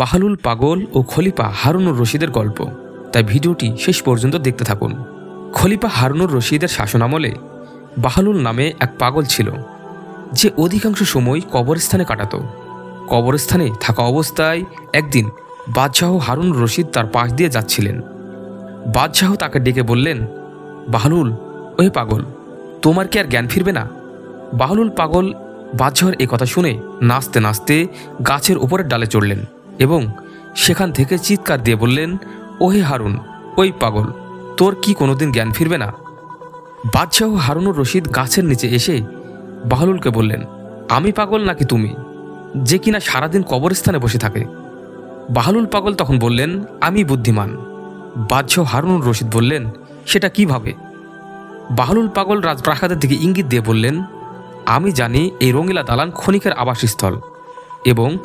বাহালুল পাগল ও খলিফা হারুনুর রশিদের গল্প। তাই ভিডিওটি শেষ পর্যন্ত দেখতে থাকুন। খলিফা হারুনুর রশিদের শাসনামলে বাহালুল নামে এক পাগল ছিল, যে অধিকাংশ সময় কবরস্থানে কাটাত। কবরস্থানে থাকা অবস্থায় একদিন বাদশাহ হারুন রশিদ তার পাশ দিয়ে যাচ্ছিলেন। বাদশাহ তাকে ডেকে বললেন, বাহলুল, ওহে পাগল, তোমার কি আর জ্ঞান ফিরবে না? বাহলুল পাগল বাদশাহর এ কথা শুনে নাচতে নাচতে গাছের উপরের ডালে চড়লেন। এবং সেখান থেকে চিৎকার দিয়ে বললেন, ওহে হারুন, ওই পাগল, তোর কি কোনোদিন জ্ঞান ফিরবে না? বাদশাহ হারুনুর রশিদ গাছের নিচে এসে বাহলুলকে বললেন, আমি পাগল নাকি তুমি, যে কিনা সারাদিন কবরস্থানে বসে থাকে? বাহলুল পাগল তখন বললেন, আমি বুদ্ধিমান। বাদশাহ হারুনুর রশিদ বললেন, সেটা কীভাবে বাহলুল পাগল রাজপ্রাসাদের দিকে ইঙ্গিত দিয়ে বললেন, আমি জানি এই রঙিলা দালান ক্ষণিকের আবাসস্থল এবং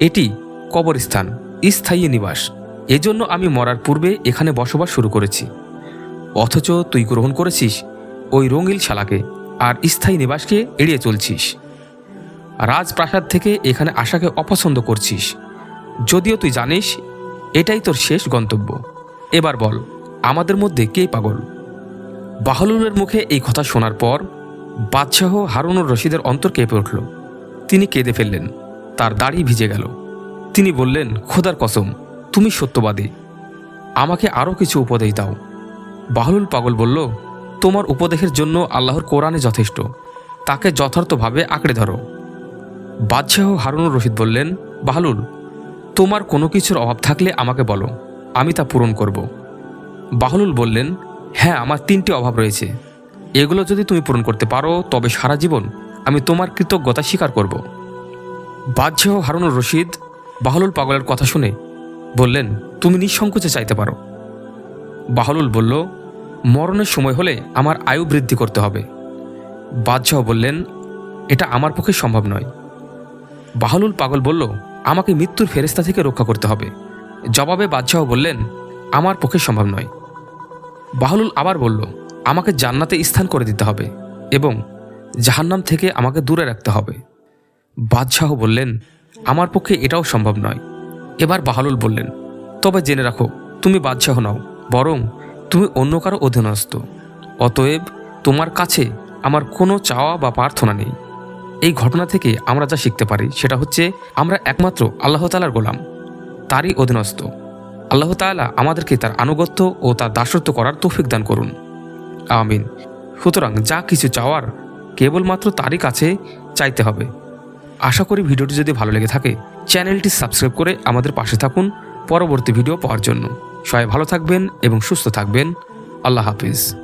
এটি কবরস্থান, স্থায়ী নিবাস। এজন্য আমি মরার পূর্বে এখানে বসবাস শুরু করেছি। অথচ তুই গ্রহণ করেছিস ওই রঙিল শালাকে আর স্থায়ী নিবাসকে এড়িয়ে চলছিস। রাজপ্রাসাদ থেকে এখানে আসাকে অপছন্দ করছিস। যদিও তুই জানিস, এটাই তোর শেষ গন্তব্য। এবার বল, আমাদের মধ্যে কে পাগল? বাহলুলের মুখে এই কথা শোনার পর বাদশাহ হারুনুর রশিদের অন্তর কেঁপে উঠল। তিনি কেঁদে ফেললেন, তার দাড়ি ভিজে গেল। তিনি বললেন, খোদার কসম, তুমি সত্যবাদী। আমাকে আরও কিছু উপদেশ দাও। বাহলুল পাগল বলল, তোমার উপদেশের জন্য আল্লাহর কোরআনে যথেষ্ট। তাকে যথার্থভাবে আঁকড়ে ধরো। বাদশাহ হারুনুর রশিদ বললেন, বাহলুল, তোমার কোনো কিছুর অভাব থাকলে আমাকে বলো, আমি তা পূরণ করব। বাহলুল বললেন হ্যাঁ আমার তিনটি অভাব রয়েছে। এগুলো যদি তুমি পূরণ করতে পারো, তবে সারা জীবন আমি তোমার কৃতজ্ঞতা স্বীকার করব। বাদশাহ হারুনুর রশিদ বাহলুল পাগলের কথা শুনে বললেন, তুমি নিঃসংকোচে চাইতে পারো। বাহলুল বলল, মরণের সময় হলে আমার আয়ু বৃদ্ধি করতে হবে। বাদশাহ বললেন, এটা আমার পক্ষে সম্ভব নয়। বাহলুল পাগল বলল, আমাকে মৃত্যুর ফেরেস্তা থেকে রক্ষা করতে হবে। জবাবে বাদশাহ বললেন, আমার পক্ষে সম্ভব নয়। বাহলুল আবার বলল, আমাকে জান্নাতে স্থান করে দিতে হবে এবং জাহান্নাম থেকে আমাকে দূরে রাখতে হবে। বাদশাহ বললেন আমার পক্ষে এটাও সম্ভব নয়। এবার বাহালুল বললেন, তবে জেনে রাখো, তুমি বাদশাহ নাও, বরং তুমি অন্য কারও অধীনস্থ। অতএব তোমার কাছে আমার কোনো চাওয়া বা প্রার্থনা নেই। এই ঘটনা থেকে আমরা যা শিখতে পারি সেটা হচ্ছে আমরা একমাত্র আল্লাহ তালার গোলাম, তারই অধীনস্থ। আল্লাহ তাআলা আমাদেরকে তার আনুগত্য ও তার দাসত্ব করার তৌফিক দান করুন। আমিন। সুতরাং যা কিছু চাওয়ার কেবলমাত্র তারই কাছে চাইতে হবে। আশা করি ভিডিওটি যদি ভালো লেগে থাকে, চ্যানেলটি সাবস্ক্রাইব করে আমাদের পাশে থাকুন পরবর্তী ভিডিও পাওয়ার জন্য। সবাই ভালো থাকবেন এবং সুস্থ থাকবেন। আল্লাহ হাফিজ।